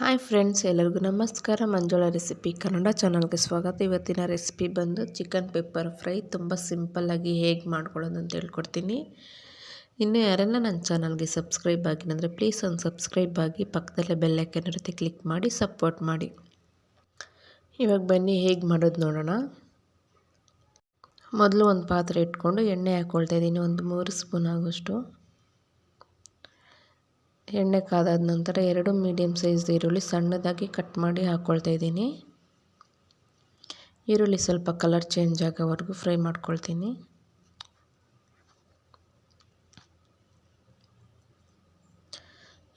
Hi friends, ಎಲ್ಲರಿಗೂ ನಮಸ್ಕಾರ. ಮಂಜುಳ recipe, Kannada ಚಾನಲ್ಗೆ ಸ್ವಾಗತ. ಇವತ್ತಿನ ರೆಸಿಪಿ ಬಂದು ಚಿಕನ್ ಪೆಪ್ಪರ್ ಫ್ರೈ. ತುಂಬ ಸಿಂಪಲ್ಲಾಗಿ ಹೇಗೆ ಮಾಡ್ಕೊಳ್ಳೋದು ಅಂತ ಹೇಳ್ಕೊಡ್ತೀನಿ. ಇನ್ನು ಯಾರೆಲ್ಲ ನನ್ನ ಚಾನಲ್ಗೆ ಸಬ್ಸ್ಕ್ರೈಬ್ ಆಗಿನಂದರೆ ಪ್ಲೀಸ್ ಒಂದು ಸಬ್ಸ್ಕ್ರೈಬ್ ಆಗಿ, ಪಕ್ಕದಲ್ಲೇ ಬೆಲ್ಲೈಕನ್ ಇರುತ್ತೆ, ಕ್ಲಿಕ್ ಮಾಡಿ, ಸಪೋರ್ಟ್ ಮಾಡಿ. ಇವಾಗ ಬನ್ನಿ, ಹೇಗೆ ಮಾಡೋದು ನೋಡೋಣ. ಮೊದಲು ಒಂದು ಪಾತ್ರೆ ಇಟ್ಕೊಂಡು ಎಣ್ಣೆ ಹಾಕ್ಕೊಳ್ತಾ ಇದ್ದೀನಿ, ಒಂದು ಮೂರು ಸ್ಪೂನ್ ಆಗೋಷ್ಟು. ಎಣ್ಣೆ ಕಾದಾದ ನಂತರ ಎರಡು ಮೀಡಿಯಮ್ ಸೈಜ್ ಈರುಳ್ಳಿ ಸಣ್ಣದಾಗಿ ಕಟ್ ಮಾಡಿ ಹಾಕ್ಕೊಳ್ತಾ ಇದ್ದೀನಿ. ಈರುಳ್ಳಿ ಸ್ವಲ್ಪ ಕಲರ್ ಚೇಂಜ್ ಆಗೋವರೆಗೂ ಫ್ರೈ ಮಾಡ್ಕೊಳ್ತೀನಿ.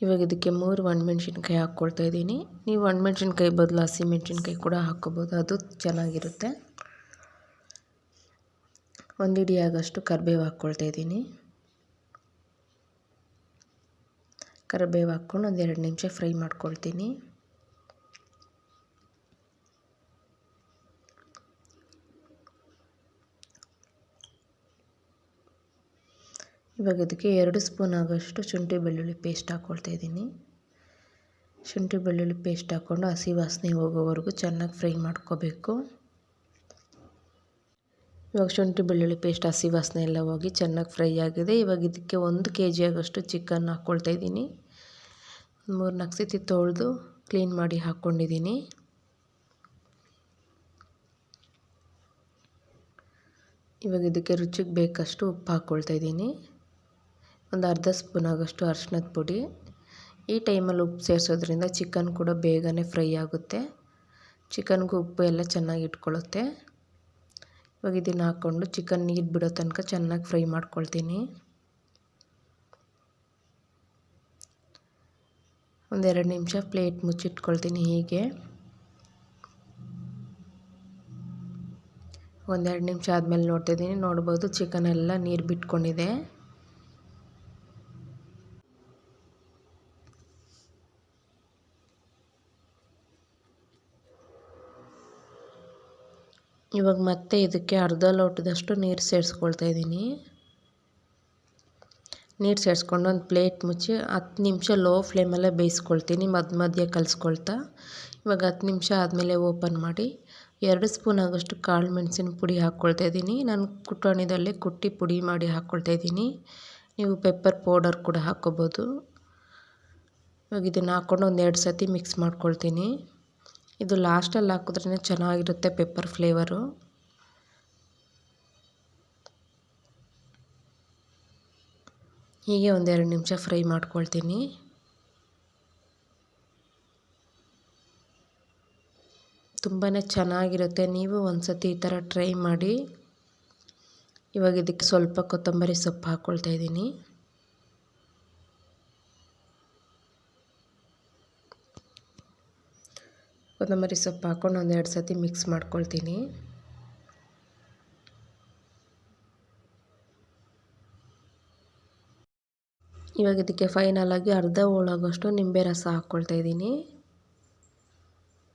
ಇವಾಗ ಇದಕ್ಕೆ ಮೂರು ಒಣಮೆಣ್ಸಿನ್ಕಾಯಿ ಹಾಕ್ಕೊಳ್ತಾ ಇದ್ದೀನಿ. ನೀವು ಒಣಮೆಣ್ಸಿನ್ಕಾಯಿ ಬದಲು ಹಸಿಮೆಣ್ಸಿನ್ಕಾಯಿ ಕೂಡ ಹಾಕ್ಕೋಬೋದು ಅದು ಚೆನ್ನಾಗಿರುತ್ತೆ. ಒಂದು ಆಗೋಷ್ಟು ಕರಿಬೇವು ಹಾಕ್ಕೊಳ್ತಾ ಇದ್ದೀನಿ. ಕರಿಬೇವು ಹಾಕ್ಕೊಂಡು ಒಂದು ಎರಡು ನಿಮಿಷ ಫ್ರೈ ಮಾಡ್ಕೊಳ್ತೀನಿ. ಇವಾಗ ಇದಕ್ಕೆ ಎರಡು ಸ್ಪೂನ್ ಆಗೋಷ್ಟು ಶುಂಠಿ ಬೆಳ್ಳುಳ್ಳಿ ಪೇಸ್ಟ್ ಹಾಕ್ಕೊಳ್ತಾ ಇದ್ದೀನಿ. ಶುಂಠಿ ಬೆಳ್ಳುಳ್ಳಿ ಪೇಸ್ಟ್ ಹಾಕ್ಕೊಂಡು ಹಸಿ ವಾಸನೆ ಹೋಗೋವರೆಗೂ ಚೆನ್ನಾಗಿ ಫ್ರೈ ಮಾಡ್ಕೋಬೇಕು. ಇವಾಗ ಶುಂಠಿ ಬೆಳ್ಳುಳ್ಳಿ ಪೇಸ್ಟ್, ಹಸಿ ವಾಸನೆ ಎಲ್ಲ ಹೋಗಿ ಚೆನ್ನಾಗಿ ಫ್ರೈ ಆಗಿದೆ. ಇವಾಗ ಇದಕ್ಕೆ ಒಂದು ಕೆ ಜಿ ಆಗೋಷ್ಟು ಚಿಕನ್ ಹಾಕ್ಕೊಳ್ತಾ ಇದ್ದೀನಿ. ಮೂರು ನಾಲ್ಕು ಸತಿ ತೊಳೆದು ಕ್ಲೀನ್ ಮಾಡಿ ಹಾಕ್ಕೊಂಡಿದ್ದೀನಿ ಇವಾಗ ಇದಕ್ಕೆ ರುಚಿಗೆ ಬೇಕಷ್ಟು ಉಪ್ಪು ಹಾಕ್ಕೊಳ್ತಾ ಇದ್ದೀನಿ. ಒಂದು ಅರ್ಧ ಸ್ಪೂನ್ ಆಗೋಷ್ಟು ಅರ್ಶಿನದ ಪುಡಿ. ಈ ಟೈಮಲ್ಲಿ ಉಪ್ಪು ಸೇರಿಸೋದ್ರಿಂದ ಚಿಕನ್ ಕೂಡ ಬೇಗನೆ ಫ್ರೈ ಆಗುತ್ತೆ. ಚಿಕನ್ಗೂ ಉಪ್ಪು ಎಲ್ಲ ಚೆನ್ನಾಗಿ ಇಟ್ಕೊಳ್ಳುತ್ತೆ. ಇವಾಗ ಇದನ್ನು ಹಾಕ್ಕೊಂಡು ಚಿಕನ್ ನೀರು ಬಿಡೋ ತನಕ ಚೆನ್ನಾಗಿ ಫ್ರೈ ಮಾಡ್ಕೊಳ್ತೀನಿ. ಒಂದೆರಡು ನಿಮಿಷ ಪ್ಲೇಟ್ ಮುಚ್ಚಿಟ್ಕೊಳ್ತೀನಿ ಹೀಗೆ. ಒಂದೆರಡು ನಿಮಿಷ ಆದಮೇಲೆ ನೋಡ್ತಿದ್ದೀನಿ. ನೋಡ್ಬೋದು ಚಿಕನ್ ಎಲ್ಲ ನೀರು ಬಿಟ್ಕೊಂಡಿದೆ. ಇವಾಗ ಮತ್ತೆ ಇದಕ್ಕೆ ಅರ್ಧ ಲೋಟದಷ್ಟು ನೀರು ಸೇರಿಸ್ಕೊಳ್ತಾ ಇದ್ದೀನಿ. ನೀರು ಸೇರಿಸ್ಕೊಂಡು ಒಂದು ಪ್ಲೇಟ್ ಮುಚ್ಚಿ ಹತ್ತು ನಿಮಿಷ ಲೋ ಫ್ಲೇಮಲ್ಲೇ ಬೇಯಿಸ್ಕೊಳ್ತೀನಿ ಮಧ್ಯ ಮಧ್ಯೆ ಕಲಿಸ್ಕೊಳ್ತಾ. ಇವಾಗ ಹತ್ತು ನಿಮಿಷ ಆದಮೇಲೆ ಓಪನ್ ಮಾಡಿ ಎರಡು ಸ್ಪೂನ್ ಆಗೋಷ್ಟು ಕಾಳು ಮೆಣಸಿನ ಪುಡಿ ಹಾಕ್ಕೊಳ್ತಾ ಇದ್ದೀನಿ. ನಾನು ಕುಟಾಣಿದಲ್ಲೇ ಕುಟ್ಟಿ ಪುಡಿ ಮಾಡಿ ಹಾಕ್ಕೊಳ್ತಾ ಇದ್ದೀನಿ. ನೀವು ಪೆಪ್ಪರ್ ಪೌಡರ್ ಕೂಡ ಹಾಕ್ಕೋಬೋದು. ಇವಾಗ ಇದನ್ನು ಹಾಕ್ಕೊಂಡು ಒಂದು ಎರಡು ಸತಿ ಮಿಕ್ಸ್ ಮಾಡ್ಕೊಳ್ತೀನಿ. ಇದು ಲಾಸ್ಟಲ್ಲಿ ಹಾಕಿದ್ರೇ ಚೆನ್ನಾಗಿರುತ್ತೆ ಪೆಪ್ಪರ್ ಫ್ಲೇವರು. ಹೀಗೆ ಒಂದೆರಡು ನಿಮಿಷ ಫ್ರೈ ಮಾಡ್ಕೊಳ್ತೀನಿ. ತುಂಬಾ ಚೆನ್ನಾಗಿರುತ್ತೆ. ನೀವು ಒಂದು ಸತಿ ಈ ಥರ ಟ್ರೈ ಮಾಡಿ. ಇವಾಗ ಇದಕ್ಕೆ ಸ್ವಲ್ಪ ಕೊತ್ತಂಬರಿ ಸೊಪ್ಪು ಹಾಕ್ಕೊಳ್ತಾ ಇದ್ದೀನಿ. ಕೊತ್ತಂಬರಿ ಸೊಪ್ಪು ಹಾಕ್ಕೊಂಡು ಒಂದೆರಡು ಸತಿ ಮಿಕ್ಸ್ ಮಾಡ್ಕೊಳ್ತೀನಿ. ಇವಾಗ ಇದಕ್ಕೆ ಫೈನಲಾಗಿ ಅರ್ಧ ಹೋಳಾಗೋಷ್ಟು ನಿಂಬೆ ರಸ ಹಾಕ್ಕೊಳ್ತಾ ಇದ್ದೀನಿ.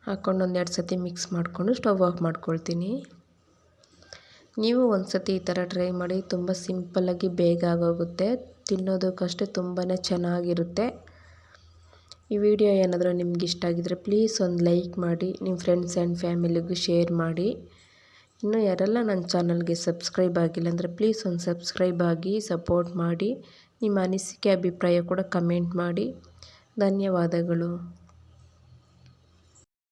ಹಾಕ್ಕೊಂಡು ಒಂದೆರಡು ಸತಿ ಮಿಕ್ಸ್ ಮಾಡಿಕೊಂಡು ಸ್ಟವ್ ಆಫ್ ಮಾಡ್ಕೊಳ್ತೀನಿ. ನೀವು ಒಂದು ಸತಿ ಈ ಥರ ಟ್ರೈ ಮಾಡಿ, ತುಂಬ ಸಿಂಪಲ್ಲಾಗಿ ಬೇಗ ಆಗೋಗುತ್ತೆ, ತಿನ್ನೋದಕ್ಕಷ್ಟೇ ತುಂಬಾ ಚೆನ್ನಾಗಿರುತ್ತೆ. ಈ ವಿಡಿಯೋ ಏನಾದರೂ ನಿಮ್ಗೆ ಇಷ್ಟ ಆಗಿದ್ದರೆ ಪ್ಲೀಸ್ ಒಂದು ಲೈಕ್ ಮಾಡಿ, ನಿಮ್ಮ ಫ್ರೆಂಡ್ಸ್ ಆ್ಯಂಡ್ ಫ್ಯಾಮಿಲಿಗೂ ಶೇರ್ ಮಾಡಿ. ಇನ್ನು ಯಾರೆಲ್ಲ ನನ್ನ ಚಾನಲ್ಗೆ ಸಬ್ಸ್ಕ್ರೈಬ್ ಆಗಿಲ್ಲ ಅಂದರೆ ಪ್ಲೀಸ್ ಒಂದು ಸಬ್ಸ್ಕ್ರೈಬ್ ಆಗಿ, ಸಪೋರ್ಟ್ ಮಾಡಿ, ನಿಮ್ಮ ಅನಿಸಿಕೆ, ಅಭಿಪ್ರಾಯ ಕೂಡ ಕಮೆಂಟ್ ಮಾಡಿ. ಧನ್ಯವಾದಗಳು.